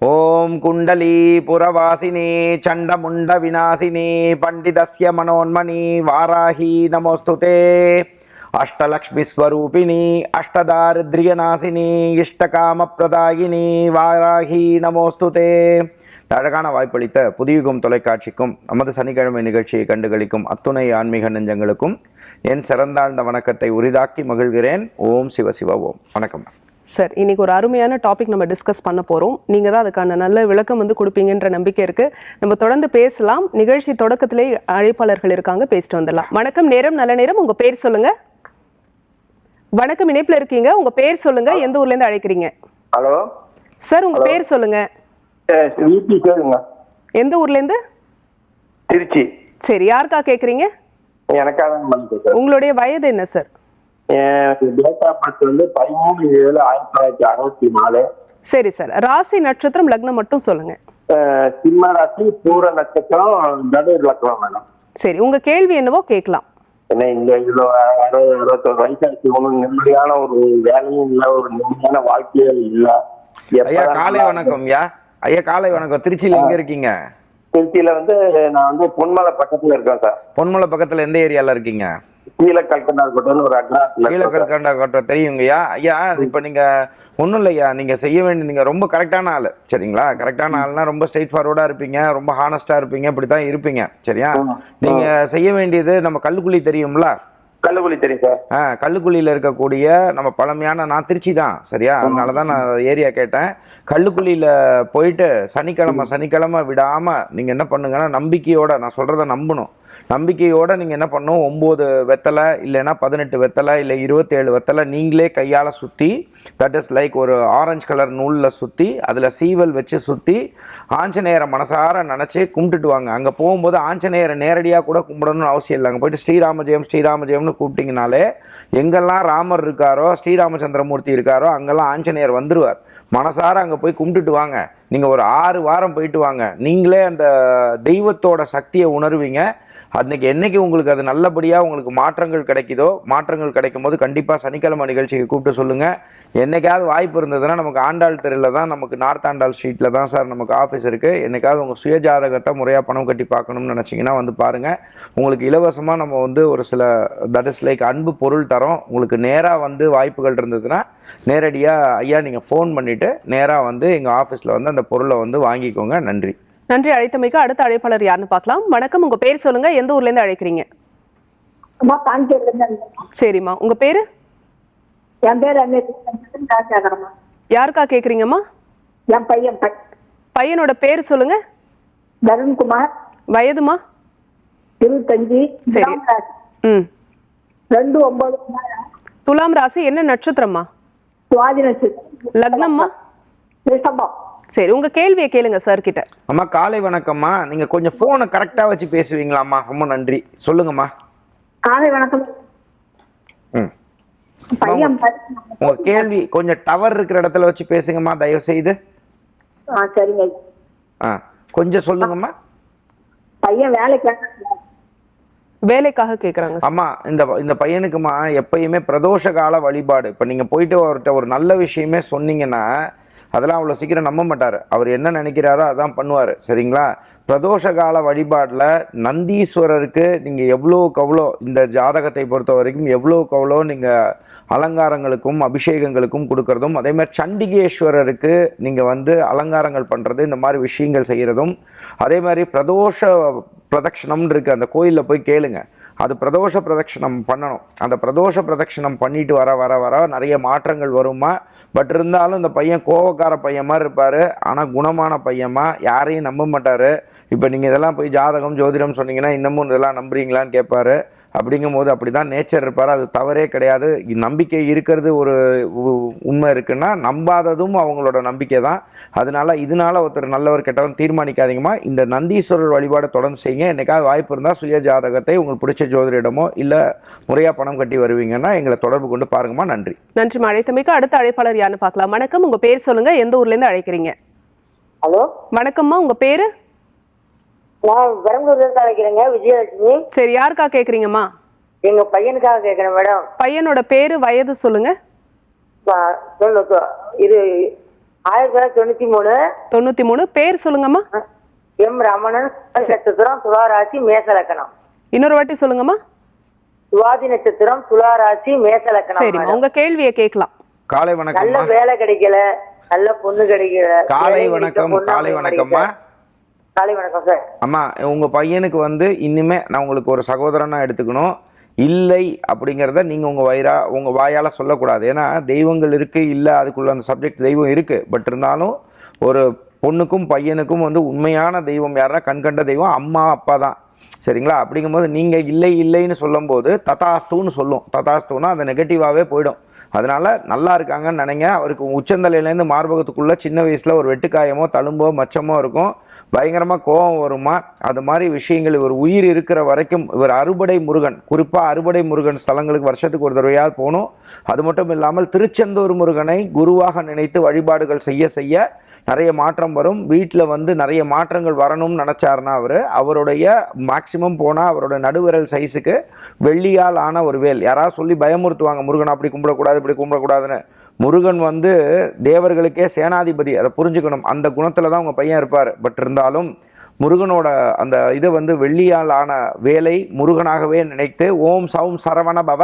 ஓம் குண்டலி புரவாசினி சண்டமுண்ட விநாசினி பண்டிதஸ்ய மனோன்மணி வாராஹி நமோஸ்துதே. அஷ்டலக்ஷ்மி ஸ்வரூபிணி அஷ்டதாரித்ரியநாசினி இஷ்டகாமப்பிரதாயினி வாராகி நமோஸ்துதே. இந்த அழகான வாய்ப்பளித்த புதியுகம் தொலைக்காட்சிக்கும் நமது சனிக்கிழமை நிகழ்ச்சியை கண்டுகளிக்கும் அத்துணை ஆன்மீக நெஞ்சங்களுக்கும் என் சிறந்தாழ்ந்த வணக்கத்தை உரிதாக்கி மகிழ்கிறேன். ஓம் சிவ சிவ ஓம். வணக்கம். மேம் சார் இன்னைக்கு ஒரு அருமையான டாபிக் நம்ம டிஸ்கஸ் பண்ண போறோம். நீங்க தான் அதுக்கான நல்ல விளக்கம் வந்து கொடுப்பீங்கன்ற நம்பிக்கை இருக்கு. நம்ம தொடர்ந்து பேசலாம். நிகழ்ச்சி தொடக்கத்திலே அழைப்பாளர்கள் இருக்காங்க பேசிட்டு வந்துடலாம். வணக்கம் நேரம் நல்ல நேரம். உங்க பேர் சொல்லுங்க. வணக்கம் இணைப்புல இருக்கீங்க. உங்க பேர் சொல்லுங்க. எந்த ஊர்ல இருந்து அழைக்கிறீங்க? ஹலோ? சார் உங்க பேர் சொல்லுங்க. விபி கேளுங்க. எந்த ஊர்ல இருந்து? திருச்சி. சரி யாருக்கா சார் உங்களுடைய வயது என்ன சார்? டேட் ஆஃப் பர்த் வந்து பதிமூணு ஏழு ஆயிரத்தி தொள்ளாயிரத்தி அறுபத்தி நாலு. சரி சார். ராசி நட்சத்திரம் லக்னம் மட்டும் சொல்லுங்க. சிம்ம ராசி பூர நட்சத்திரம் நடுவர் லக்னம் மேடம். சரி உங்க கேள்வி என்னவோ கேட்கலாம். ஏன்னா இந்த இவ்வளோ அறுபது அறுபத்தொரு வயசாச்சு ஒன்றும் நிம்மதியான ஒரு வேலையும் இல்லை ஒரு நிம்மதியான வாழ்க்கையே இல்லை. ஐயா காலை வணக்கம் ஐயா. ஐயா காலை வணக்கம். திருச்சியில எங்க இருக்கீங்க? திருச்சியில வந்து நான் வந்து பொன்மலை பக்கத்துல இருக்கேன் சார். பொன்மலை பக்கத்துல எந்த ஏரியால இருக்கீங்க? கீழே கல்கண்டா கோட்டைன்னு ஒரு கோட்டை தெரியுங்கய்யா? ஐயா இப்ப நீங்க ஒன்றும் இல்லையா நீங்க செய்ய வேண்டிய நீங்க ரொம்ப கரெக்டான ஆளு. சரிங்களா? கரெக்டான ஆள்னா ரொம்ப ஸ்ட்ரெயிட் ஃபார்வர்டா இருப்பீங்க ரொம்ப ஹானஸ்டா இருப்பீங்க இப்படித்தான் இருப்பீங்க. சரியா? ஆமா. நீங்க செய்ய வேண்டியது நம்ம கல்லுக்குழி தெரியும்ல? கல்லுக்குழி தெரியும் சார். ஆ கல்லுக்குழியில் இருக்கக்கூடிய நம்ம பழமையான நான் திருச்சி தான் சரியா அதனால தான் நான் ஏரியா கேட்டேன். கல்லுக்குழியில் போயிட்டு சனிக்கிழமை சனிக்கிழமை விடாமல் நீங்கள் என்ன பண்ணுங்கன்னா நம்பிக்கையோட நான் சொல்கிறத நம்பணும். நம்பிக்கையோட நீங்கள் என்ன பண்ணணும்? ஒம்பது வெத்தலை இல்லைன்னா பதினெட்டு வெத்தலை இல்லை இருபத்தேழு வெத்தலை நீங்களே கையால் சுற்றி தட் இஸ் லைக் ஒரு ஆரஞ்சு கலர் நூலில் சுற்றி அதில் சீவல் வச்சு சுற்றி ஆஞ்சநேயரை மனசார நினச்சி கும்பிட்டுட்டு வாங்க. அங்கே போகும்போது ஆஞ்சநேயரை நேரடியாக கூட கும்பிடணும்னு அவசியம் இல்லை. அங்கே போயிட்டு ஸ்ரீராமஜெயம் ஸ்ரீராமஜெயம்னு கூப்பிட்டிங்கனாலே கூப்பிட்டீங்கனாலே எங்கெல்லாம் ராமர் இருக்காரோ ஸ்ரீராமச்சந்திரமூர்த்தி இருக்காரோ அங்கெல்லாம் ஆஞ்சநேயர் வந்துருவார். மனசார அங்கே போய் கும்பிட்டுட்டு வாங்க. நீங்கள் ஒரு ஆறு வாரம் போயிட்டு வாங்க. நீங்களே அந்த தெய்வத்தோட சக்தியை உணர்வீங்க. அன்னைக்கு என்னைக்கு உங்களுக்கு அது நல்லபடியாக உங்களுக்கு மாற்றங்கள் கிடைக்குதோ மாற்றங்கள் கிடைக்கும் போது கண்டிப்பாக சனிக்கிழமை நிகழ்ச்சிக்கு கூப்பிட்டு சொல்லுங்கள் என்னைக்காவது வாய்ப்பு இருந்ததுன்னா நமக்கு ஆண்டாள் தெருவில் தான் நமக்கு நார்த் ஆண்டாள் ஸ்ட்ரீட்டில் தான் சார் நமக்கு ஆஃபீஸ் இருக்குது என்னைக்காவது உங்கள் சுயஜாதகத்தை முறையாக பணம் கட்டி பார்க்கணும்னு நினச்சிங்கன்னா வந்து பாருங்கள் உங்களுக்கு இலவசமாக நம்ம வந்து ஒரு சில தட் இஸ் லைக் அன்பு பொருள் தரோம். உங்களுக்கு நேராக வந்து வாய்ப்புகள் இருந்ததுன்னா நேரடியாக ஐயா நீங்கள் ஃபோன் பண்ணிவிட்டு நேராக வந்து எங்கள் ஆஃபீஸில் வந்து அந்த பொருளை வந்து வாங்கிக்கோங்க. நன்றி. நன்றி அழைத்தமைக்கு அடுத்த அழைப்பாளர் யாருன்னு பார்க்கலாம். வணக்கம் உங்க பேர் சொல்லுங்க. எந்த ஊர்ல இருந்து அழைக்கிறீங்க. சரிம்மா. உங்க பேரு? என் பேர் யாருக்கா கேக்குறீங்கம்மா? என் பையன் பையனோட பேர் சொல்லுங்க. தருண்குமார். வயதுமா இருபத்தஞ்சு. சரி. ம். ரெண்டு ஒன்பது துலாம் ராசி என்ன நட்சத்திரம்மா? சுவாதி நட்சத்திரம். லக்னம்மா? ரிஷபம். சரி உங்க கேள்வியை கேளுங்க சார் கிட்ட. அம்மா காலை வணக்கம்மா. நீங்கள் கொஞ்சம் ஃபோனை கரெக்டாக வச்சு பேசுவீங்களாம்மா. ரொம்ப நன்றி. சொல்லுங்கம்மா. காலை வணக்கம். ம். உங்கள் கேள்வி கொஞ்சம் டவர் இருக்கிற இடத்துல வச்சு பேசுங்கம்மா தயவு செய்து சரிங்க. ஆ கொஞ்சம் சொல்லுங்கம்மா. பையன் வேலைக்கு வேலைக்காக கேக்குறாங்க அம்மா இந்த இந்த பையனுக்குமா எப்பயுமே பிரதோஷ கால வழிபாடு. இப்போ நீங்கள் போயிட்டு அவர்கிட்ட ஒரு நல்ல விஷயமே சொன்னீங்கன்னா அதெல்லாம் அவ்வளோ சீக்கிரம் நம்ப மாட்டார். அவர் என்ன நினைக்கிறாரோ அதான் பண்ணுவார். சரிங்களா? பிரதோஷ கால வழிபாட்டில் நந்தீஸ்வரருக்கு நீங்கள் எவ்வளோக்கு அவ்வளோ இந்த ஜாதகத்தை பொறுத்த வரைக்கும் எவ்வளோக்கு அவ்வளோ நீங்கள் அலங்காரங்களுக்கும் அபிஷேகங்களுக்கும் கொடுக்கறதும் அதே மாதிரி சண்டிகேஸ்வரருக்கு நீங்கள் வந்து அலங்காரங்கள் பண்ணுறது இந்த மாதிரி விஷயங்கள் செய்கிறதும் அதே மாதிரி பிரதோஷ பிரதட்சணம்னு இருக்குது அந்த கோயிலில் போய் கேளுங்கள் அது பிரதோஷ பிரதட்சணம் பண்ணணும். அந்த பிரதோஷ பிரதட்சணம் பண்ணிட்டு வர வர வர நிறைய மாற்றங்கள் வருமா? பட் இருந்தாலும் இந்த பையன் கோவக்கார பையன் மாதிரி இருப்பார். ஆனால் குணமான பையமா யாரையும் நம்ப மாட்டார். இப்போ நீங்கள் இதெல்லாம் போய் ஜாதகம் ஜோதிடம் சொன்னீங்கன்னா இன்னமும் இதெல்லாம் நம்புறீங்களான்னு கேட்பாரு. அப்படிங்கும்போது அப்படி தான் நேச்சர் இருப்பார். அது தவறே கிடையாது. நம்பிக்கை இருக்கிறது ஒரு உண்மை இருக்குன்னா நம்பாததும் அவங்களோட நம்பிக்கை தான் அதனால இதனால ஒருத்தர் நல்லவர் கெட்டவன் தீர்மானிக்காதீங்கம்மா. இந்த நந்தீஸ்வரர் வழிபாடை தொடர்ந்து செய்யுங்க. என்னைக்காவது வாய்ப்பு இருந்தால் சுய ஜாதகத்தை உங்களுக்கு பிடிச்ச ஜோதிடமோ இல்லை முறையாக பணம் கட்டி வருவீங்கன்னா எங்களை தொடர்பு கொண்டு பாருங்கம்மா. நன்றி. நன்றி அழைத்தமைக்கு அடுத்த அழைப்பாளர் யாருன்னு பார்க்கலாம். வணக்கம். உங்க பேர் சொல்லுங்க. எந்த ஊர்ல இருந்து அழைக்கிறீங்க? ஹலோ? வணக்கம்மா. உங்க பேரு? நான் பெரம்பலூர்ல இருந்து அழைக்கிறேங்க விஜயலட்சுமி. சரி யாருக்கா கேக்குறீங்கம்மா? எங்க பையனுக்காக கேட்கிறேன் மேடம். பையனோட பேரு வயது சொல்லுங்க. ப- இது ஆயிரத்தி தொள்ளாயிரத்தி தொண்ணூத்தி மூணு. தொண்ணூத்தி மூணு பேர் சொல்லுங்கம்மா. எம் ரமணன் நட்சத்திரம் துளாராசி மேசலக்கணம். இன்னொரு வாட்டி சொல்லுங்கம்மா. சுவாதி நட்சத்திரம் துளாராசி மேசலக்கணம் சரிம்மா மேடம். உங்க கேள்வியை கேட்கலாம். காலை நல்ல வணக்கம்மா வேலை கிடைக்கல நல்ல பொண்ணு கிடைக்கல. காலை வேலை கிடைக்க வணக்கம் பொண்ணு காலை அமைய வணக்கம்மா. மாட்டேங்குது. காலை வணக்கம் சார். அம்மா உங்கள் பையனுக்கு வந்து இன்னுமே நான் உங்களுக்கு ஒரு சகோதரனாக எடுத்துக்கணும். இல்லை அப்படிங்கிறத நீங்கள் உங்கள் வயிறா உங்கள் வாயால் சொல்லக்கூடாது. ஏன்னா தெய்வங்கள் இருக்குது இல்லை அதுக்குள்ள அந்த சப்ஜெக்ட் தெய்வம் இருக்குது பட் இருந்தாலும் ஒரு பொண்ணுக்கும் பையனுக்கும் வந்து உண்மையான தெய்வம் யாருன்னா கண்கண்ட தெய்வம் அம்மா அப்பா தான். சரிங்களா? அப்படிங்கும்போது நீங்கள் இல்லை இல்லைன்னு சொல்லும்போது ததாஸ்துன்னு சொல்லும். ததாஸ்துன்னா அந்த நெகட்டிவாகவே போயிடும். அதனால் நல்லா இருக்காங்கன்னு நினைங்க. அவருக்கு உச்சந்தலையிலேருந்து மார்பகத்துக்குள்ளே சின்ன வயசில் ஒரு வெட்டுக்காயமோ தழும்போ மச்சமோ இருக்கும். பயங்கரமாக கோபம் வருமா? அது மாதிரி விஷயங்கள் இவர் உயிர் இருக்கிற வரைக்கும் இவர் அறுபடை முருகன் குறிப்பாக அறுபடை முருகன் ஸ்தலங்களுக்கு வருஷத்துக்கு ஒரு தடவையாவது போகணும். அது மட்டும் இல்லாமல் திருச்செந்தூர் முருகனை குருவாக நினைத்து வழிபாடுகள் செய்ய செய்ய நிறைய மாற்றம் வரும். வீட்டில் வந்து நிறைய மாற்றங்கள் வரணும்னு நினச்சாருன்னா அவர் அவருடைய மேக்சிமம் போனால் அவரோட நடுவிரல் சைஸுக்கு வெள்ளியால் ஆன ஒரு வேல். யாராவது சொல்லி பயமுறுத்துவாங்க முருகன் அப்படி கும்பிடக்கூடாது இப்படி கும்பிடக்கூடாதுன்னு. முருகன் வந்து தேவர்களுக்கே சேனாதிபதி அதை புரிஞ்சுக்கணும். அந்த குணத்தில் தான் உங்கள் பையன் இருப்பார். பட் இருந்தாலும் முருகனோட அந்த இதை வந்து வெள்ளியால் ஆன வேலை முருகனாகவே நினைத்து ஓம் சௌம் சரவண பவ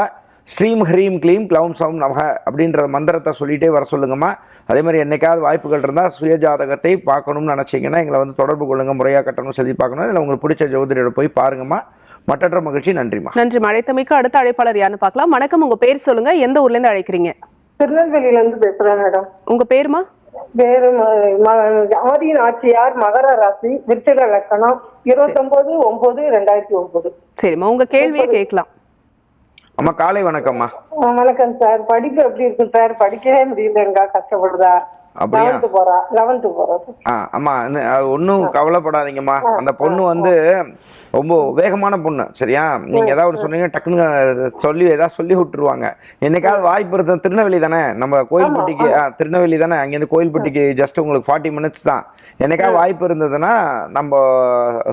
ஸ்ரீம் ஹ்ரீம் க்ளீம் க்ளௌம் சௌம் நமக அப்படின்ற மந்திரத்தை சொல்லிகிட்டே வர சொல்லுங்கம்மா. அதே மாதிரி என்னைக்காவது வாய்ப்புகள் இருந்தால் சுயஜாதகத்தை பார்க்கணும்னு நினச்சிங்கன்னா எங்களை வந்து தொடர்பு கொள்ளுங்கள் முறையாக கட்டணும் சொல்லி பார்க்கணும். இல்லை உங்களுக்கு பிடிச்ச ஜோதிடரை போய் பாருங்கம்மா. மற்றற்ற மகிழ்ச்சி நன்றிம்மா. நன்றி அழைத்தமைக்கு அடுத்த அழைப்பாளர் யாருன்னு பார்க்கலாம். வணக்கம் உங்க பேர் சொல்லுங்க. எந்த ஊர்ல இருந்து அழைக்கிறீங்க? திருநெல்வேலியில இருந்து பேசுறேன் மேடம். உங்க பேருமா? வேறு நாச்சியார் மகர ராசி விருச்சிக லக்கணம் இருபத்தொன்பது ஒன்பது ரெண்டாயிரத்தி ஒன்பது சரிம்மா. உங்க கேள்வியை கேட்கலாம். அம்மா காலை வணக்கம்மா. வணக்கம் சார். படிப்பு எப்படி இருக்கு சார்? படிக்கவே முடியலங்க கஷ்டப்படுதா? அப்படியா? லெவன்த்து போறா லெவன்த்து போறா ஆ அம்மா ஒன்றும் கவலைப்படாதீங்கம்மா. அந்த பொண்ணு வந்து ரொம்ப வேகமான பொண்ணு சரியா? நீங்கள் ஏதாவது ஒன்று சொன்னீங்க டக்குன்னு சொல்லி ஏதாவது சொல்லி விட்டுருவாங்க. என்னைக்காவது வாய்ப்பு இருந்தால் திருநெல்வேலி தானே? நம்ம கோயில்பட்டிக்கு ஆ திருநெல்வேலி தானே? அங்கேருந்து கோயில்பட்டிக்கு ஜஸ்ட் உங்களுக்கு ஃபார்ட்டி மினிட்ஸ் தான். என்னைக்காவது வாய்ப்பு இருந்ததுன்னா நம்ம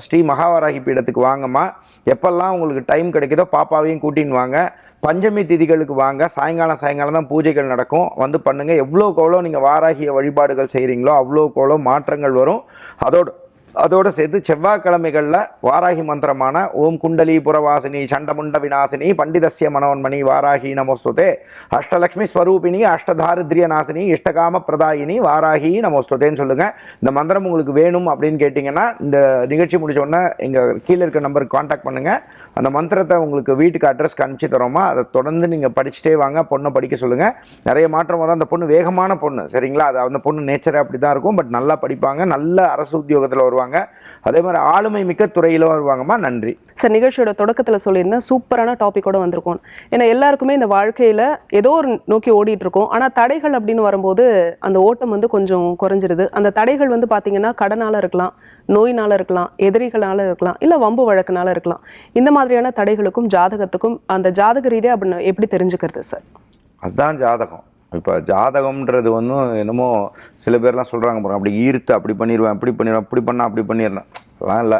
ஸ்ரீ மகாவராகி பீடத்துக்கு வாங்கம்மா. எப்பெல்லாம் உங்களுக்கு டைம் கிடைக்குதோ பாப்பாவையும் கூட்டின்னு வாங்க. பஞ்சமி திதிகளுக்கு வாங்க. சாயங்காலம் சாயங்காலம் தான் பூஜைகள் நடக்கும். வந்து பண்ணுங்க. எவ்வளோக்கு எவ்வளோ நீங்கள் வாராகிய வழிபாடுகள் செய்கிறீங்களோ அவ்வளோக்கு எவ்வளோ மாற்றங்கள் வரும். அதோடு அதோடு சேர்த்து செவ்வாய்க்கிழமைகளில் வாராகி மந்திரமான ஓம் குண்டலி புறவாசினி சண்டமுண்ட விநாசினி பண்டிதஸ்ய மனோன்மணி வாராகி நமோஸ்துதே. அஷ்டலக்ஷ்மி ஸ்வரூபிணி அஷ்டதாரித்ரிய நாசினி இஷ்டகாம பிரதாயினி வாராகி நமோஸ்துதேன்னு சொல்லுங்கள் இந்த மந்திரம் உங்களுக்கு வேணும் அப்படின்னு கேட்டிங்கன்னா இந்த நிகழ்ச்சி முடிச்சோடனே எங்கள் கீழே இருக்க நம்பருக்கு காண்டாக்ட் பண்ணுங்கள் அந்த மந்திரத்தை உங்களுக்கு வீட்டுக்கு அட்ரஸ்க்கு அனுப்பிச்சி தரோமா? அதை தொடர்ந்து நீங்கள் படிச்சுட்டே வாங்க பொண்ணை படிக்க சொல்லுங்கள் நிறைய மாற்றம் வரும். அந்த பொண்ணு வேகமான பொண்ணு சரிங்களா? அது அந்த பொண்ணு நேச்சரே அப்படி தான் இருக்கும். பட் நல்லா படிப்பாங்க. நல்ல அரசு உத்தியோகத்தில் வருவாங்க. அதே மாதிரி ஆளுமை மிக்க துறையில் வருவாங்கம்மா. நன்றி. சார் நிகழ்ச்சியோட தொடக்கத்தில் சொல்லியிருந்தேன். சூப்பரான டாப்பிக்கோட வந்திருக்கோம். ஏன்னா எல்லாருக்குமே இந்த வாழ்க்கையில் ஏதோ ஒரு நோக்கி ஓடிட்டு இருக்கோம். ஆனால் தடைகள் அப்படின்னு வரும்போது அந்த ஓட்டம் வந்து கொஞ்சம் குறைஞ்சிருது. அந்த தடைகள் வந்து பார்த்தீங்கன்னா கடனால இருக்கலாம். நோயினால் இருக்கலாம் எதிரிகளால் இருக்கலாம் இல்லை வம்பு வழக்குனால இருக்கலாம். இந்த மாதிரியான தடைகளுக்கும் ஜாதகத்துக்கும் அந்த ஜாதக ரீதியாக அப்படின்னு எப்படி தெரிஞ்சுக்கிறது சார் அதுதான் ஜாதகம். இப்போ ஜாதகம்ன்றது வந்து என்னமோ சில பேர்லாம் சொல்கிறாங்க பாருங்க அப்படி ஈர்த்து அப்படி பண்ணிடுவேன் அப்படி பண்ணிடுவேன் அப்படி பண்ணால் அப்படி பண்ணிடுறேன் அதெல்லாம் இல்லை.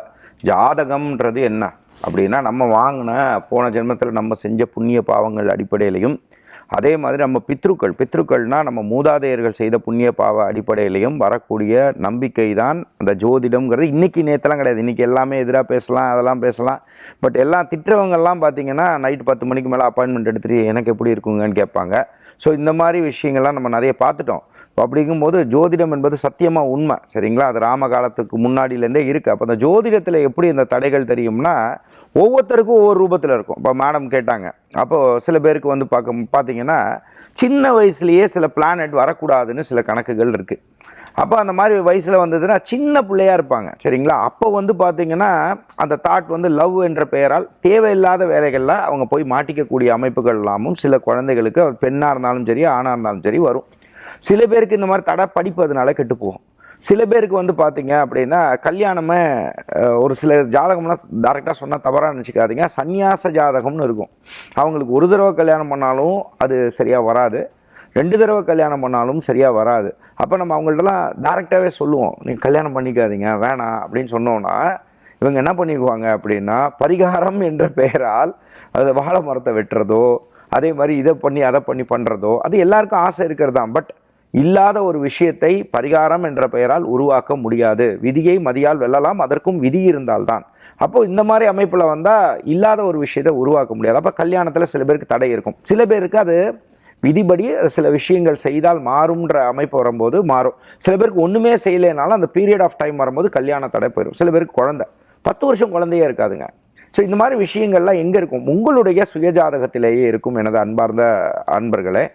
ஜாதகம்ன்றது என்ன? அப்படின்னா நம்ம வாங்கின போன ஜென்மத்தில் நம்ம செஞ்ச புண்ணிய பாவங்கள் அடிப்படையிலையும் அதே மாதிரி நம்ம பித்ருக்கள் பித்ருக்கள்னால் நம்ம மூதாதையர்கள் செய்த புண்ணிய பாவ அடிப்படையிலையும் வரக்கூடிய நம்பிக்கை தான் அந்த ஜோதிடம்ங்கிறது. இன்னைக்கு நேற்றுலாம் கிடையாது. இன்னைக்கு எல்லாமே எதிராக பேசலாம் அதெல்லாம் பேசலாம். பட் எல்லாம் திட்டுறவங்கெல்லாம் பார்த்தீங்கன்னா நைட் பத்து மணிக்கு மேலே அப்பாயின்மெண்ட் எடுத்துட்டு எனக்கு எப்படி இருக்குங்கன்னு கேட்பாங்க. ஸோ இந்த மாதிரி விஷயங்கள்லாம் நம்ம நிறைய பார்த்துட்டோம். இப்போ அப்படிங்கும்போது ஜோதிடம் என்பது சத்தியமாக உண்மை. சரிங்களா? அது ராம காலத்துக்கு முன்னாடியிலேருந்தே இருக்குது அப்போ அந்த ஜோதிடத்தில் எப்படி இந்த தடைகள் தெரியும்னா ஒவ்வொருத்தருக்கும் ஒவ்வொரு ரூபத்தில் இருக்கும். இப்போ மேடம் கேட்டாங்க. அப்போது சில பேருக்கு வந்து பார்க்க பார்த்தீங்கன்னா சின்ன வயசுலேயே சில பிளானட் வரக்கூடாதுன்னு சில கணக்குகள் இருக்குது அப்போ அந்த மாதிரி வயசில் வந்ததுன்னா சின்ன பிள்ளையா இருப்பாங்க. சரிங்களா? அப்போ வந்து பார்த்தீங்கன்னா அந்த தாட் வந்து லவ் என்ற பெயரால் தேவையில்லாத வேலைகளில் அவங்க போய் மாட்டிக்கக்கூடிய அமைப்புகள் எல்லாமும் சில குழந்தைகளுக்கு பெண்ணாக இருந்தாலும் சரி ஆணாக இருந்தாலும் சரி வரும். சில பேருக்கு இந்த மாதிரி தடை படிப்பதுனால கெட்டுப்போகும் கெட்டு போகும். சில பேருக்கு வந்து பார்த்தீங்க அப்படின்னா கல்யாணமே ஒரு சில ஜாதகம்லாம் டேரெக்டாக சொன்னால் தவறாக நினச்சிக்காதீங்க. சந்நியாச ஜாதகம்னு இருக்கும். அவங்களுக்கு ஒரு தடவை கல்யாணம் பண்ணாலும் அது சரியாக வராது. ரெண்டு தடவை கல்யாணம் பண்ணாலும் சரியாக வராது. அப்போ நம்ம அவங்கள்ட்டலாம் டேரெக்டாகவே சொல்லுவோம். நீங்கள் கல்யாணம் பண்ணிக்காதீங்க வேணாம் அப்படின்னு சொன்னோன்னா இவங்க என்ன பண்ணிக்குவாங்க அப்படின்னா பரிகாரம் என்ற பெயரால் அது வாழை மரத்தை வெட்டுறதோ அதே மாதிரி இதை பண்ணி அதை பண்ணி பண்ணுறதோ அது எல்லாருக்கும் ஆசை இருக்கிறது தான். பட் இல்லாத ஒரு விஷயத்தை பரிகாரம் என்ற பெயரால் உருவாக்க முடியாது. விதியை மதியால் வெல்லலாம் அதற்கும் விதி இருந்தால்தான். அப்போது இந்த மாதிரி அமைப்பில் வந்தால் இல்லாத ஒரு விஷயத்தை உருவாக்க முடியாது. அப்போ கல்யாணத்தில் சில பேருக்கு தடை இருக்கும். சில பேருக்கு அது விதிப்படி சில விஷயங்கள் செய்தால் மாறும்ன்ற அமைப்பு வரும்போது மாறும். சில பேருக்கு ஒன்றுமே செய்யலைனாலும் அந்த பீரியட் ஆஃப் டைம் வரும்போது கல்யாண தடை போயிடும். சில பேருக்கு குழந்தை. பத்து வருஷம் குழந்தையே இருக்காதுங்க. ஸோ இந்த மாதிரி விஷயங்கள்லாம் எங்கே இருக்கும்? உங்களுடைய சுயஜாதகத்திலேயே இருக்கும் எனது அன்பார்ந்த அன்பர்களே.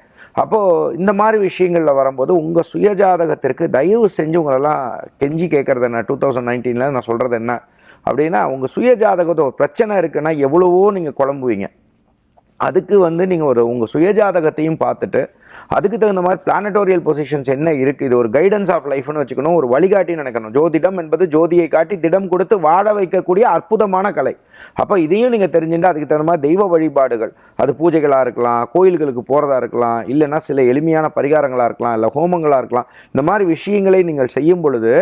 அப்போது இந்த மாதிரி விஷயங்களில் வரும்போது உங்கள் சுயஜாதகத்திற்கு தயவு செஞ்சு உங்களெல்லாம் கெஞ்சி கேட்குறது என்ன? டூ தௌசண்ட் நைன்டீனில் நான் சொல்கிறது என்ன? அப்படின்னா உங்கள் சுயஜாதகத்தை ஒரு பிரச்சனை இருக்குன்னா எவ்வளவோ நீங்கள் குழம்புவீங்க. அதுக்கு வந்து நீங்கள் ஒரு உங்கள் சுயஜாதகத்தையும் பார்த்துட்டு அதுக்கு தகுந்த மாதிரி பிளானட்டோரியல் பொசிஷன்ஸ் என்ன இருக்குது இது ஒரு கைடன்ஸ் ஆஃப் லைஃப்னு வச்சுக்கணும். ஒரு வழிகாட்டி நினைக்கணும். ஜோதிடம் என்பது ஜோதியை காட்டி திடம் கொடுத்து வாழ வைக்கக்கூடிய அற்புதமான கலை. அப்போ இதையும் நீங்கள் தெரிஞ்சுட்டு அதுக்கு தகுந்த மாதிரி தெய்வ வழிபாடுகள். அது பூஜைகளாக இருக்கலாம் கோயில்களுக்கு போகிறதா இருக்கலாம் இல்லைன்னா சில எளிமையான பரிகாரங்களாக இருக்கலாம் இல்லை ஹோமங்களாக இருக்கலாம். இந்த மாதிரி விஷயங்களை நீங்கள் செய்யும் பொழுது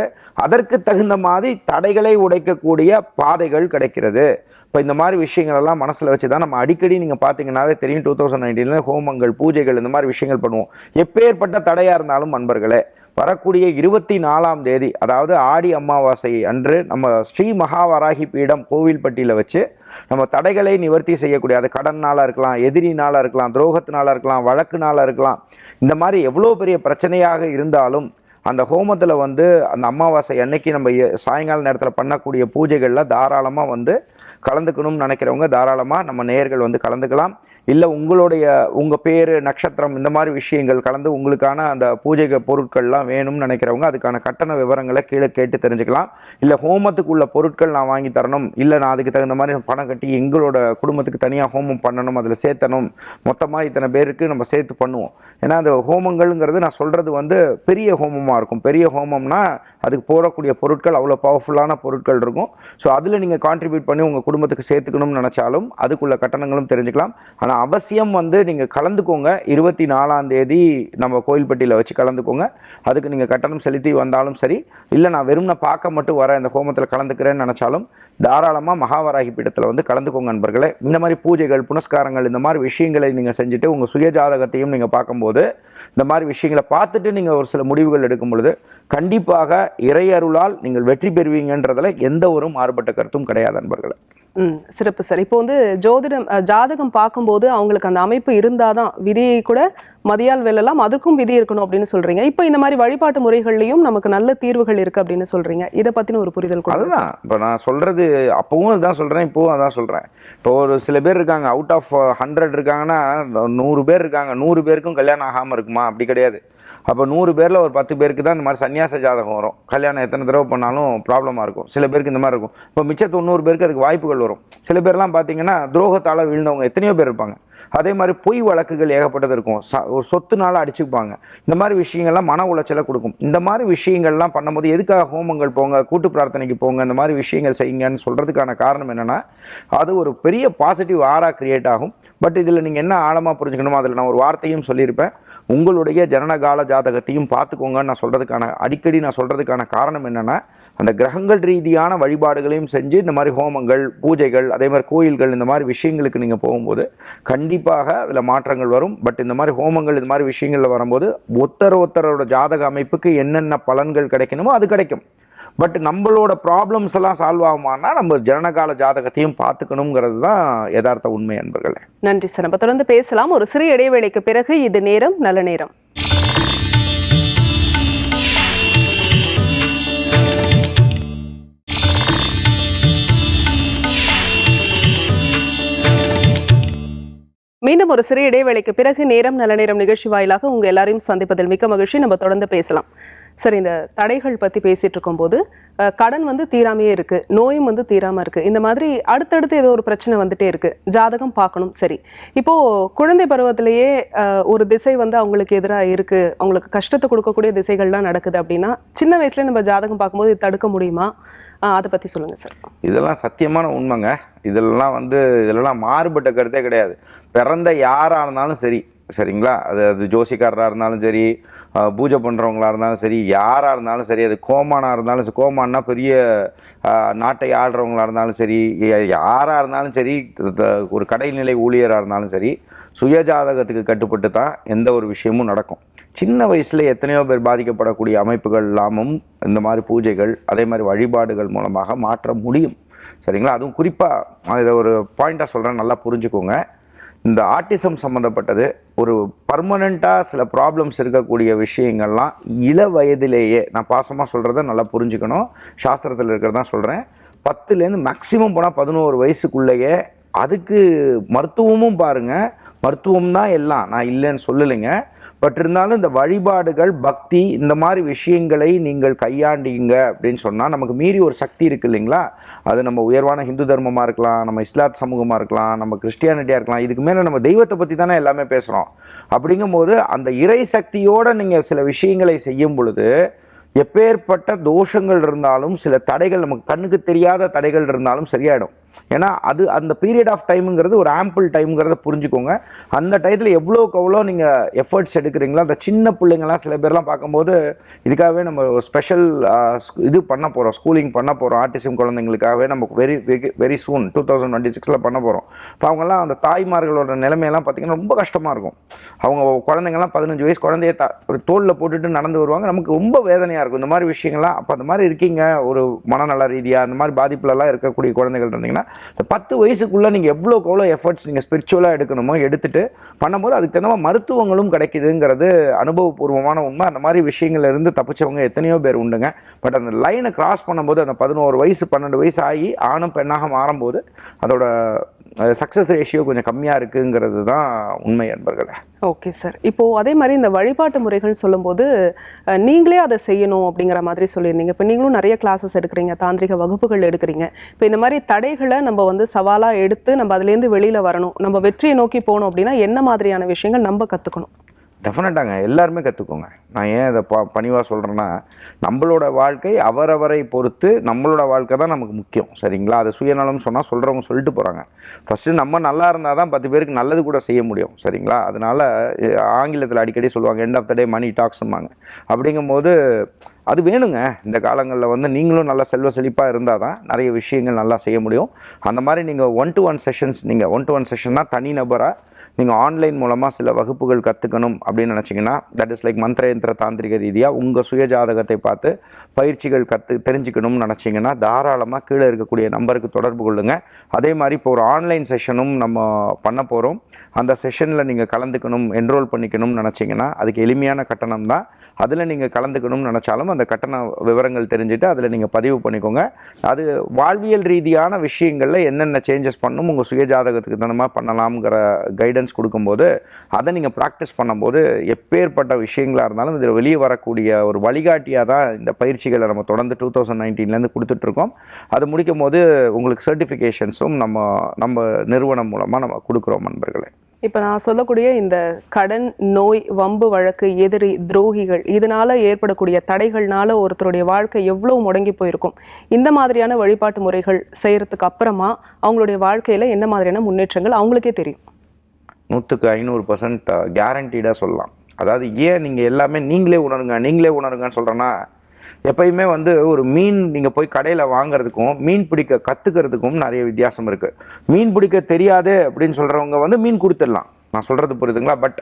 அதற்கு தகுந்த மாதிரி தடைகளை உடைக்கக்கூடிய பாதைகள் கிடைக்கிறது. இப்போ இந்த மாதிரி விஷயங்களெல்லாம் மனசில் வச்சு தான் நம்ம அடிக்கடி நீங்கள் பார்த்தீங்கன்னாவே தெரியும் டூ தௌசண்ட் நைன்டீனில் ஹோமங்கள் பூஜைகள் இந்த மாதிரி விஷயங்கள் பண்ணுவோம். எப்பேற்பட்ட தடையாக இருந்தாலும் நண்பர்களே வரக்கூடிய இருபத்தி நாலாம் தேதி அதாவது ஆடி அமாவாசை அன்று நம்ம ஸ்ரீ மகாவராகி பீடம் கோவில்பட்டியில் வச்சு நம்ம தடைகளை நிவர்த்தி செய்யக்கூடிய அது நாளாக இருக்கலாம் எதிரினாலாக இருக்கலாம் துரோகத்தினால இருக்கலாம் வழக்குனால இருக்கலாம் இந்த மாதிரி எவ்வளோ பெரிய பிரச்சனையாக இருந்தாலும் அந்த ஹோமத்தில் வந்து அந்த அமாவாசை அன்னைக்கு நம்ம சாயங்கால நேரத்தில் பண்ணக்கூடிய பூஜைகளில் தாராளமாக வந்து கலந்துக்கணும்னு நினைக்கிறவங்க தாராளமாக நம்ம நேயர்கள் வந்து கலந்துக்கலாம். இல்லை உங்களுடைய உங்கள் பேர் நட்சத்திரம் இந்த மாதிரி விஷயங்கள் கலந்து உங்களுக்கான அந்த பூஜை பொருட்கள்லாம் வேணும்னு நினைக்கிறவங்க அதுக்கான கட்டண விவரங்களை கீழே கேட்டு தெரிஞ்சுக்கலாம். இல்லை ஹோமத்துக்குள்ள பொருட்கள் நான் வாங்கி தரணும் இல்லை நான் அதுக்கு தகுந்த மாதிரி பணம் கட்டி எங்களோட குடும்பத்துக்கு தனியாக ஹோமம் பண்ணணும் அதில் சேர்த்தணும். மொத்தமாக இத்தனை பேருக்கு நம்ம சேர்த்து பண்ணுவோம். ஏன்னா அந்த ஹோமங்கள்ங்கிறது நான் சொல்கிறது வந்து பெரிய ஹோமமாக இருக்கும். பெரிய ஹோமம்னா அதுக்கு போடக்கூடிய பொருட்கள் அவ்வளோ பவர்ஃபுல்லான பொருட்கள் இருக்கும். ஸோ அதில் நீங்கள் கான்ட்ரிபியூட் பண்ணி உங்கள் குடும்பத்துக்கு சேர்த்துக்கணும்னு நினச்சாலும் அதுக்குள்ள கட்டணங்களும் தெரிஞ்சுக்கலாம். ஆனால் அவசியம் வந்து நீங்கள் கலந்துக்கோங்க. இருபத்தி நாலாம் தேதி நம்ம கோயில்பட்டியில் வச்சு கலந்துக்கோங்க. அதுக்கு நீங்கள் கட்டணம் செலுத்தி வந்தாலும் சரி இல்லை நான் வெறும் நான் பார்க்க மட்டும் வரேன் இந்த ஹோமத்தில் கலந்துக்கிறேன்னு நினச்சாலும் தாராளமாக மகாவராகி பீடத்தில் வந்து கலந்துக்கோங்க நண்பர்களே. இந்த மாதிரி பூஜைகள் புனஸ்காரங்கள் இந்த மாதிரி விஷயங்களை நீங்கள் செஞ்சுட்டு உங்கள் சுயஜாதகத்தையும் நீங்கள் பார்க்கும்போது இந்த மாதிரி விஷயங்களை பார்த்துட்டு நீங்கள் ஒரு சில முடிவுகள் எடுக்கும் பொழுது கண்டிப்பாக இறையருளால் நீங்கள் வெற்றி பெறுவீங்கன்றதில் எந்த ஒரு மாறுபட்ட கருத்தும் கிடையாது நண்பர்களே. ம் சிறப்பு சார். இப்போ வந்து ஜோதிடம் ஜாதகம் பார்க்கும்போது அவங்களுக்கு அந்த அமைப்பு இருந்தாதான் விதியை கூட மதியால் வெல்லலாம் அதுக்கும் விதி இருக்கணும் அப்படின்னு சொல்றீங்க. இப்போ இந்த மாதிரி வழிபாட்டு முறைகள்லையும் நமக்கு நல்ல தீர்வுகள் இருக்கு அப்படின்னு சொல்றீங்க. இதை பத்தின ஒரு புரிதல் கொடுங்க. அதுதான். இப்போ நான் சொல்கிறது அப்பவும் அதான் சொல்கிறேன் இப்போவும் அதான் சொல்கிறேன் இப்போ ஒரு சில பேர் இருக்காங்க அவுட் ஆஃப் ஹண்ட்ரட் இருக்காங்கன்னா நூறு பேர் இருக்காங்க நூறு பேருக்கும் கல்யாணம் ஆகாமல் இருக்குமா? அப்படி கிடையாது. அப்போ நூறு பேரில் ஒரு பத்து பேருக்கு தான் இந்த மாதிரி சன்னியாச ஜாதகம் வரும். கல்யாணம் எத்தனை தடவை பண்ணாலும் ப்ராப்ளமாக இருக்கும். சில பேருக்கு இந்த மாதிரி இருக்கும். இப்போ மிச்ச தொண்ணூறு பேருக்கு அதுக்கு வாய்ப்புகள் வரும். சில பேர்லாம் பார்த்தீங்கன்னா துரோகத்தால் விழுந்தவங்க எத்தனையோ பேர் இருப்பாங்க. அதே மாதிரி பொய் வழக்குகள் ஏகப்பட்டது இருக்கும். ச- ஒரு சொத்துனால அடிச்சுப்பாங்க. இந்த மாதிரி விஷயங்கள்லாம் மன உளைச்சலை கொடுக்கும். இந்த மாதிரி விஷயங்கள்லாம் பண்ணும்போது எதுக்காக ஹோமங்கள் போங்க கூட்டு பிரார்த்தனைக்கு போங்க இந்த மாதிரி விஷயங்கள் செய்யுங்கன்னு சொல்கிறதுக்கான காரணம் என்னென்னா அது ஒரு பெரிய பாசிட்டிவ் ஆராக கிரியேட் ஆகும். பட் இதில் நீங்கள் என்ன ஆழமாக புரிஞ்சுக்கணுமோ அதில் நான் ஒரு வார்த்தையும் சொல்லியிருப்பேன். உங்களுடைய ஜனனகால ஜாதகத்தையும் பார்த்துக்கோங்கன்னு நான் சொல்கிறதுக்கான அடிக்கடி நான் சொல்கிறதுக்கான காரணம் என்னென்னா அந்த கிரகங்கள் ரீதியான வழிபாடுகளையும் செஞ்சு இந்த மாதிரி ஹோமங்கள் பூஜைகள் அதே மாதிரி கோயில்கள் இந்த மாதிரி விஷயங்களுக்கு நீங்கள் போகும்போது கண்டிப்பாக அதில் மாற்றங்கள் வரும். பட் இந்த மாதிரி ஹோமங்கள் இந்த மாதிரி விஷயங்களில் வரும்போது ஒத்தர ஒருத்தரோட ஜாதக அமைப்புக்கு என்னென்ன பலன்கள் கிடைக்கணுமோ அது கிடைக்கும். பட் நம்மளோட ப்ராப்ளம்ஸ் எல்லாம் சால்வ் ஆகுமானா நம்ம ஜனனகால ஜாதகத்தையும் பார்த்துக்கணுங்கிறது தான் யதார்த்த உண்மை என்பர்களே நன்றி சார். நம்ம தொடர்ந்து பேசலாம். ஒரு சிறிய இடைவேளைக்கு பிறகு இது நேரம் நல்ல நேரம். மீண்டும் ஒரு சிறிய இடைவேளைக்கு பிறகு நேரம் நல்ல நேரம் நிகழ்ச்சி வாயிலாக உங்க எல்லாரையும் சந்திப்பதில் மிக்க மகிழ்ச்சி. நம்ம தொடர்ந்து பேசலாம். சரி இந்த தடைகள் பற்றி பேசிகிட்டு இருக்கும்போது கடன் வந்து தீராமையே இருக்குது நோயும் வந்து தீராமல் இருக்குது இந்த மாதிரி அடுத்தடுத்து ஏதோ ஒரு பிரச்சனை வந்துட்டே இருக்குது ஜாதகம் பார்க்கணும் சரி. இப்போது குழந்தை பருவத்திலேயே ஒரு திசை வந்து அவங்களுக்கு எதிராக இருக்குது அவங்களுக்கு கஷ்டத்தை கொடுக்கக்கூடிய திசைகள்லாம் நடக்குது அப்படின்னா சின்ன வயசுலேயே நம்ம ஜாதகம் பார்க்கும்போது இது தடுக்க முடியுமா? அதை பற்றி சொல்லுங்கள் சார். இதெல்லாம் சத்தியமான உண்மைங்க. இதெல்லாம் வந்து இதெல்லாம் மாறுபட்ட கருத்தே கிடையாது. பிறந்த யாராக இருந்தாலும் சரி சரிங்களா? அது அது ஜோசிக்காரராக இருந்தாலும் சரி பூஜை பண்ணுறவங்களா இருந்தாலும் சரி யாராக இருந்தாலும் சரி அது கோமானாக இருந்தாலும் சரி கோமான்னா பெரிய நாட்டை ஆடுறவங்களாக இருந்தாலும் சரி யாராக இருந்தாலும் சரி த- ஒரு கடைநிலை ஊழியராக இருந்தாலும் சரி சுயஜாதகத்துக்கு கட்டுப்பட்டு தான் எந்த ஒரு விஷயமும் நடக்கும். சின்ன வயசில் எத்தனையோ பேர் பாதிக்கப்படக்கூடிய அமைப்புகள் இல்லாமல் இந்த மாதிரி பூஜைகள் அதே மாதிரி வழிபாடுகள் மூலமாக மாற்ற முடியும். சரிங்களா? அதுவும் குறிப்பாக இதை ஒரு பாயிண்ட்டாக சொல்கிறேன் நல்லா புரிஞ்சுக்கோங்க. இந்த ஆர்டிசம் சம்மந்தப்பட்டது ஒரு பர்மனண்ட்டாக சில ப்ராப்ளம்ஸ் இருக்கக்கூடிய விஷயங்கள்லாம் இள வயதிலேயே நான் பாசமாக சொல்கிறத நல்லா புரிஞ்சுக்கணும் சாஸ்திரத்தில் இருக்கிறதான் சொல்கிறேன் பத்துலேருந்து மேக்ஸிமம் போனால் பதினோரு வயசுக்குள்ளேயே அதுக்கு மருத்துவமும் பாருங்கள் மருத்துவம் தான் எல்லாம். நான் இல்லைன்னு சொல்லலைங்க. பட் இருந்தாலும் இந்த வழிபாடுகள் பக்தி இந்த மாதிரி விஷயங்களை நீங்கள் கையாண்டிங்க அப்படின்னு சொன்னால் நமக்கு மீறி ஒரு சக்தி இருக்குது இல்லைங்களா? அது நம்ம உயர்வான ஹிந்து தர்மமாக இருக்கலாம் நம்ம இஸ்லாத் சமூகமாக இருக்கலாம் நம்ம கிறிஸ்டியானிட்டியாக இருக்கலாம் இதுக்கு மேலே நம்ம தெய்வத்தை பற்றி தானே எல்லாமே பேசுகிறோம் அப்படிங்கும்போது அந்த இறை சக்தியோடு நீங்கள் சில விஷயங்களை செய்யும் பொழுது எப்பேற்பட்ட தோஷங்கள் இருந்தாலும் சில தடைகள் நமக்கு கண்ணுக்கு தெரியாத தடைகள் இருந்தாலும் சரியாயிடும். ஏன்னா அது அந்த பீரியட் ஆஃப் டைமுங்கிறது ஒரு ஆம்பிள் டைம்ங்கிறத புரிஞ்சுக்கோங்க. அந்த டயத்தில் எவ்வளோக்கு எவ்வளோ நீங்கள் எஃபர்ட்ஸ் எடுக்கிறீங்களோ அந்த சின்ன பிள்ளைங்களாம் சில பேர்லாம் பார்க்கும்போது இதுக்காகவே நம்ம ஒரு ஸ்பெஷல் இது பண்ண போகிறோம் ஸ்கூலிங் பண்ண போகிறோம் ஆர்டிசம் குழந்தைங்களுக்காகவே நம்ம very very soon two thousand twenty சிக்ஸில் பண்ண போகிறோம் இப்போ அவங்கெல்லாம் அந்த தாய்மார்களோட நிலைமையெல்லாம் பார்த்தீங்கன்னா ரொம்ப கஷ்டமாக இருக்கும். அவங்க குழந்தைங்கள்லாம் பதினஞ்சு வயசு குழந்தைய த ஒரு தோளில் போட்டுட்டு நடந்து வருவாங்க. நமக்கு ரொம்ப வேதனையாக இருக்கும். இந்த மாதிரி விஷயங்கள்லாம் அப்போ அந்த மாதிரி இருக்கீங்க ஒரு மனநல ரீதியாக அந்த மாதிரி பாதிப்புலலாம் இருக்கக்கூடிய குழந்தைகள் இருந்தீங்கன்னா இந்த பத்து வயசுக்குள்ளே நீங்கள் எவ்வளோக்கு எவ்வளோ எஃபர்ட்ஸ் நீங்கள் ஸ்பிரிச்சுவலாக எடுக்கணுமோ எடுத்துட்டு பண்ணும்போது அதுக்கு தகுந்த மருத்துவங்களும் கிடைக்குதுங்கிறது அனுபவபூர்வமான உண்மை. அந்த மாதிரி விஷயங்கள்ல இருந்து தப்பிச்சவங்க எத்தனையோ பேர் உண்டுங்க. பட் அந்த லைனை கிராஸ் பண்ணும்போது அந்த பதினோரு வயசு பன்னெண்டு வயசு ஆகி ஆணும் பெண்ணாக மாறும்போது அதோட சக்ஸஸ் ரேஷியோ கொஞ்சம் கம்மியாக இருக்குங்கிறது தான் உண்மை என்பர்களே ஓகே சார் இப்போது அதே மாதிரி இந்த வழிபாட்டு முறைகள் சொல்லும்போது நீங்களே அதை செய்யணும் அப்படிங்கிற மாதிரி சொல்லியிருந்தீங்க. இப்போ நீங்களும் நிறைய கிளாஸஸ் எடுக்கிறீங்க தாந்திரிக வகுப்புகள் எடுக்கிறீங்க. இப்போ இந்த மாதிரி தடைகளை நம்ம வந்து சவாலாக எடுத்து நம்ம அதுலேருந்து வெளியில் வரணும். நம்ம வெற்றியை நோக்கி போகணும் அப்படின்னா என்ன மாதிரியான விஷயங்கள் நம்ம கற்றுக்கணும் டெஃபினட்டாங்க எல்லாருமே கற்றுக்கோங்க நான் ஏன் இதை ப பணிவாக சொல்கிறேன்னா நம்மளோட வாழ்க்கை அவரவரை பொறுத்து நம்மளோட வாழ்க்கை தான் நமக்கு முக்கியம். சரிங்களா? அதை சுயநலம் சொன்னால் சொல்கிறவங்க சொல்லிட்டு போகிறாங்க ஃபஸ்ட்டு நம்ம நல்லா இருந்தால் தான் பத்து பேருக்கு நல்லது கூட செய்ய முடியும். சரிங்களா? அதனால ஆங்கிலத்தில் அடிக்கடி சொல்லுவாங்க எண்ட் ஆஃப் த டே மணி டாக்ஸ்ம்பாங்க அப்படிங்கும்போது அது வேணுங்க. இந்த காலங்களில் வந்து நீங்களும் நல்லா செல்வ செழிப்பாக இருந்தால் தான் நிறைய விஷயங்கள் நல்லா செய்ய முடியும். அந்த மாதிரி நீங்கள் ஒன் டு ஒன் செஷன்ஸ் நீங்கள் ஒன் டு ஒன் செஷன்னா தனி நபராக நீங்கள் ஆன்லைன் மூலமாக சில வகுப்புகள் கற்றுக்கணும் அப்படின்னு நினச்சிங்கன்னா தட் இஸ் லைக் மந்திர யந்திர தாந்திரிக ரீதியாக உங்கள் சுய ஜாதகத்தை பார்த்து பயிற்சிகள் கற்று தெரிஞ்சுக்கணும்னு நினச்சிங்கன்னா தாராளமாக கீழே இருக்கக்கூடிய நம்பருக்கு தொடர்பு கொள்ளுங்கள் அதே மாதிரி இப்போ ஒரு ஆன்லைன் செஷனும் நம்ம பண்ண போகிறோம் அந்த செஷனில் நீங்கள் கலந்துக்கணும் என்ரோல் பண்ணிக்கணும்னு நினச்சிங்கன்னா அதுக்கு எளிமையான கட்டணம் தான். அதில் நீங்கள் கலந்துக்கணும்னு நினச்சாலும் அந்த கட்டண விவரங்கள் தெரிஞ்சுட்டு அதில் நீங்கள் பதிவு பண்ணிக்கோங்க. அது வாழ்வியல் ரீதியான விஷயங்களில் என்னென்ன சேஞ்சஸ் பண்ணணும் உங்கள் சுய ஜாதகத்துக்கு தகுந்த பண்ணலாம்ங்கிற கைடன்ஸ் கொடுக்கும்போது அதை நீங்கள் ப்ராக்டிஸ் பண்ணும்போது எப்பேற்பட்ட விஷயங்களாக இருந்தாலும் இதில் வெளியே வரக்கூடிய ஒரு வழிகாட்டியாக தான் இந்த பயிற்சிகளை நம்ம தொடர்ந்து டூ தௌசண்ட் நைன்டீன்லேருந்து கொடுத்துட்ருக்கோம் அது முடிக்கும் போது உங்களுக்கு சர்டிஃபிகேஷன்ஸும் நம்ம நம்ம நிறுவனம் மூலமாக நம்ம கொடுக்குறோம் நண்பர்களே. இப்போ நான் சொல்லக்கூடிய இந்த கடன் நோய் வம்பு வழக்கு எதிரி துரோகிகள் இதனால ஏற்படக்கூடிய தடைகள்னால ஒருத்தருடைய வாழ்க்கை எவ்வளவு முடங்கி போயிருக்கும்? இந்த மாதிரியான வழிபாட்டு முறைகள் செய்யறதுக்கு அப்புறமா அவங்களுடைய வாழ்க்கையில என்ன மாதிரியான முன்னேற்றங்கள் அவங்களுக்கே தெரியும். நூற்றுக்கு ஐநூறு பர்சன்ட் கேரண்டீடாக சொல்லலாம். அதாவது ஏன் நீங்கள் எல்லாமே நீங்களே உணருங்க நீங்களே உணருங்கன்னு சொல்கிறேன்னா எப்பயுமே வந்து ஒரு மீன் நீங்கள் போய் கடையில் வாங்குறதுக்கும் மீன் பிடிக்க கற்றுக்கிறதுக்கும் நிறைய வித்தியாசம் இருக்குது மீன் பிடிக்க தெரியாது அப்படின்னு சொல்கிறவங்க வந்து மீன் கொடுத்துடலாம். நான் சொல்கிறது புரியுதுங்களா? பட்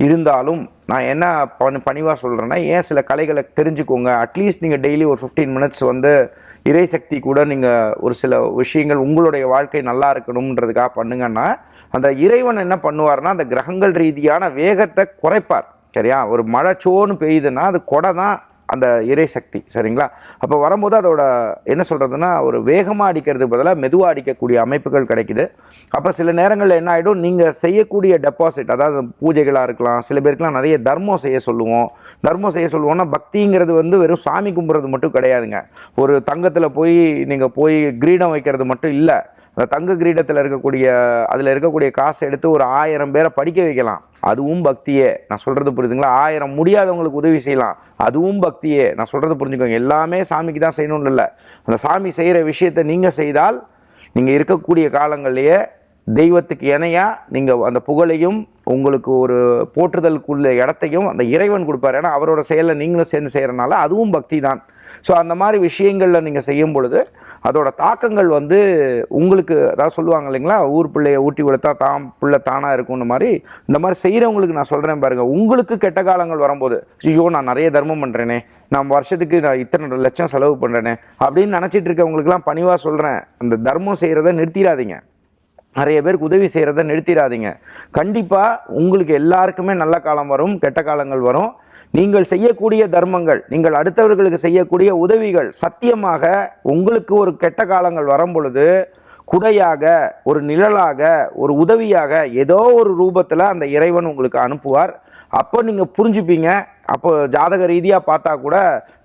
இருந்தாலும் நான் என்ன பணி பணிவாக சொல்கிறேன்னா ஏன் சில கலைகளை தெரிஞ்சுக்கோங்க. அட்லீஸ்ட் நீங்கள் டெய்லி ஒரு ஃபிஃப்டீன் மினிட்ஸ் வந்து இறைசக்தி கூட நீங்கள் ஒரு சில விஷயங்கள் உங்களுடைய வாழ்க்கை நல்லா இருக்கணுன்றதுக்காக பண்ணுங்கன்னா அந்த இறைவன் என்ன பண்ணுவார்னா அந்த கிரகங்கள் ரீதியான வேகத்தை குறைப்பார். சரியா? ஒரு மழை சோன்னு பெய்யுதுன்னா அது கொடை தான் அந்த இறை சக்தி சரிங்களா? அப்போ வரும்போது அதோட என்ன சொல்கிறதுனா ஒரு வேகமாக அடிக்கிறதுக்கு பதிலாக மெதுவாக அடிக்கக்கூடிய அமைப்புகள் கிடைக்குது. அப்போ சில நேரங்களில் என்ன ஆகிடும் நீங்கள் செய்யக்கூடிய டெபாசிட் அதாவது பூஜைகளாக இருக்கலாம் சில பேருக்குலாம் நிறைய தர்மம் செய்ய சொல்லுவோம். தர்மம் செய்ய சொல்லுவோம்னா பக்திங்கிறது வந்து வெறும் சாமி கும்பிட்றது மட்டும் கிடையாதுங்க. ஒரு தங்கத்தில் போய் நீங்கள் போய் கிரீடம் வைக்கிறது மட்டும் இல்லை. அந்த தங்க கிரீடத்தில் இருக்கக்கூடிய அதில் இருக்கக்கூடிய காசை எடுத்து ஒரு ஆயிரம் பேரை படிக்க வைக்கலாம். அதுவும் பக்தியே. நான் சொல்கிறது புரியுதுங்களா? ஆயிரம் முடியாதவங்களுக்கு உதவி செய்யலாம். அதுவும் பக்தியே. நான் சொல்கிறது புரிஞ்சுக்கோங்க. எல்லாமே சாமிக்கு தான் செய்யணும்னு இல்லை. அந்த சாமி செய்கிற விஷயத்தை நீங்கள் செய்தால் நீங்கள் இருக்கக்கூடிய காலங்கள்லேயே தெய்வத்துக்கு இணையாக நீங்கள் அந்த புகழையும் உங்களுக்கு ஒரு போற்றுதலுக்குள்ள இடத்தையும் அந்த இறைவன் கொடுப்பார். ஏன்னா அவரோட செயலை நீங்களும் சேர்ந்து செய்கிறனால அதுவும் பக்தி தான். ஸோ அந்த மாதிரி விஷயங்களில் நீங்கள் செய்யும் பொழுது அதோட தாக்கங்கள் வந்து உங்களுக்கு அதாவது சொல்லுவாங்க இல்லைங்களா? ஊர் பிள்ளைய ஊட்டி கொடுத்தா தான் பிள்ளை தானாக இருக்கும்னு மாதிரி இந்த மாதிரி செய்கிறவங்களுக்கு நான் சொல்கிறேன் பாருங்கள் உங்களுக்கு கெட்ட காலங்கள் வரும்போது ஐயோ நான் நிறைய தர்மம் பண்ணுறேனே நான் வருஷத்துக்கு நான் இத்தனை லட்சம் செலவு பண்ணுறேனே அப்படின்னு நினச்சிட்டு இருக்கவங்களுக்குலாம் பணிவாக சொல்கிறேன் அந்த தர்மம் செய்கிறத நிறுத்திடாதீங்க. நிறைய பேருக்கு உதவி செய்கிறத நிறுத்திடாதீங்க. கண்டிப்பாக உங்களுக்கு எல்லாருக்குமே நல்ல காலம் வரும் கெட்ட காலங்கள் வரும். நீங்கள் செய்யக்கூடிய தர்மங்கள் நீங்கள் அடுத்தவர்களுக்கு செய்யக்கூடிய உதவிகள் சத்தியமாக உங்களுக்கு ஒரு கெட்ட காலங்கள் வரும் பொழுது குடையாக ஒரு நிழலாக ஒரு உதவியாக ஏதோ ஒரு ரூபத்தில் அந்த இறைவன் உங்களுக்கு அனுப்புவார். அப்போ நீங்கள் புரிஞ்சுப்பீங்க. அப்போ ஜாதக ரீதியாக பார்த்தா கூட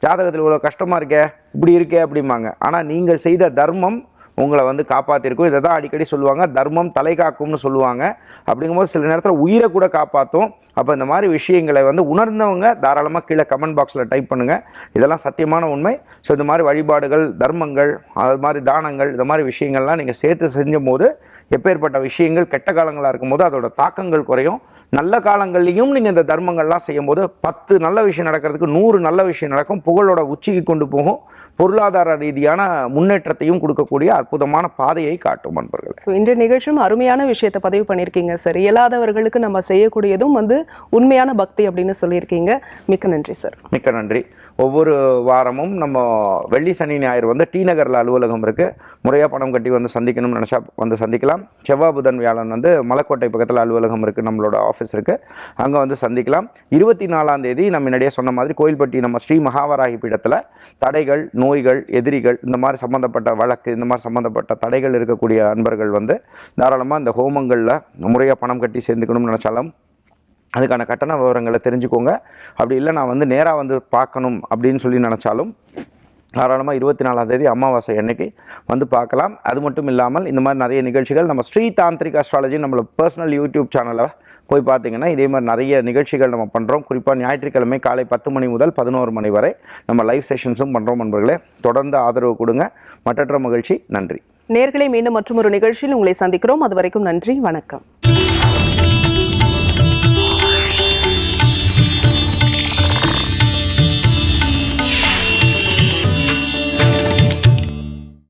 ஜாதகத்தில் இவ்வளோ கஷ்டமாக இருக்கே இப்படி இருக்கே அப்படிம்பாங்க. ஆனால் நீங்கள் செய்த தர்மம் உங்களை வந்து காப்பாற்றிருக்கும் இதை தான் அடிக்கடி சொல்லுவாங்க. தர்மம் தலை காக்கும்னு சொல்லுவாங்க. அப்படிங்கும்போது சில நேரத்தில் உயிரை கூட காப்பாற்றும் அப்போ இந்த மாதிரி விஷயங்களை வந்து உணர்ந்தவங்க தாராளமாக கீழே கமெண்ட் பாக்ஸில் டைப் பண்ணுங்கள் இதெல்லாம் சத்தியமான உண்மை. ஸோ இந்த மாதிரி வழிபாடுகள் தர்மங்கள் அது மாதிரி தானங்கள் இந்த மாதிரி விஷயங்கள்லாம் நீங்கள் சேர்த்து செஞ்சும் போது எப்பேற்பட்ட விஷயங்கள் கெட்ட காலங்களாக இருக்கும்போது அதோட தாக்கங்கள் குறையும். நல்ல காலங்கள்லையும் நீங்கள் இந்த தர்மங்கள்லாம் செய்யும்போது பத்து நல்ல விஷயம் நடக்கிறதுக்கு நூறு நல்ல விஷயம் நடக்கும் புகழோட உச்சிக்கு கொண்டு போகும் பொருளாதார ரீதியான முன்னேற்றத்தையும் கொடுக்கக்கூடிய அற்புதமான பாதையை காட்டும் நண்பர்களே ஸோ இன்றைய நிகழ்ச்சியும் அருமையான விஷயத்தை பதிவு பண்ணியிருக்கீங்க சார் இயலாதவர்களுக்கு நம்ம செய்யக்கூடியதும் வந்து உண்மையான பக்தி அப்படின்னு சொல்லியிருக்கீங்க. மிக்க நன்றி சார் மிக்க நன்றி. ஒவ்வொரு வாரமும் நம்ம வெள்ளி சனி ஞாயிறு வந்து டி நகரில் அலுவலகம் இருக்குது முறையாக பணம் கட்டி வந்து சந்திக்கணும்னு நினச்சா வந்து சந்திக்கலாம். செவ்வாய் புதன் வியாழன் வந்து மலைக்கோட்டை பக்கத்தில் அலுவலகம் இருக்குது நம்மளோட ஆஃபீஸ் இருக்குது அங்கே வந்து சந்திக்கலாம். இருபத்தி நாலாம் தேதி நம்ம முன்னாடியே சொன்ன மாதிரி கோயில்பட்டி நம்ம ஸ்ரீ மகாவராகி பீடத்தில் தடைகள் நோய்கள் எதிரிகள் இந்த மாதிரி சம்மந்தப்பட்ட வழக்கு இந்த மாதிரி சம்மந்தப்பட்ட தடைகள் இருக்கக்கூடிய அன்பர்கள் வந்து தாராளமாக இந்த ஹோமங்களில் முறையாக பணம் கட்டி சேர்ந்துக்கணும்னு நினச்சாலும் அதுக்கான கட்டண விவரங்களை தெரிஞ்சுக்கோங்க. அப்படி இல்லை நான் வந்து நேராக வந்து பார்க்கணும் அப்படின்னு சொல்லி நினச்சாலும் தாராளமாக இருபத்தி நாலாம் தேதி அமாவாசை அன்னைக்கு வந்து பார்க்கலாம். அது மட்டும் இல்லாமல் இந்த மாதிரி நிறைய நிகழ்ச்சிகள் நம்ம ஸ்ரீ தாந்திரிக் அஸ்ட்ராலஜி நம்மளோட பர்சனல் யூடியூப் சேனலில் போய் பார்த்தீங்கன்னா இதே மாதிரி நிறைய நிகழ்ச்சிகள் நம்ம பண்ணுறோம் குறிப்பாக ஞாயிற்றுக்கிழமை காலை பத்து மணி முதல் பதினோரு மணி வரை நம்ம லைவ் செஷன்ஸும் பண்ணுறோம் நண்பர்களே. தொடர்ந்து ஆதரவு கொடுங்க. மற்றற்ற மகிழ்ச்சி. நன்றி. நேர்களை மீண்டும் மற்றும் ஒரு நிகழ்ச்சியில் உங்களை சந்திக்கிறோம். அது வரைக்கும் நன்றி. வணக்கம்.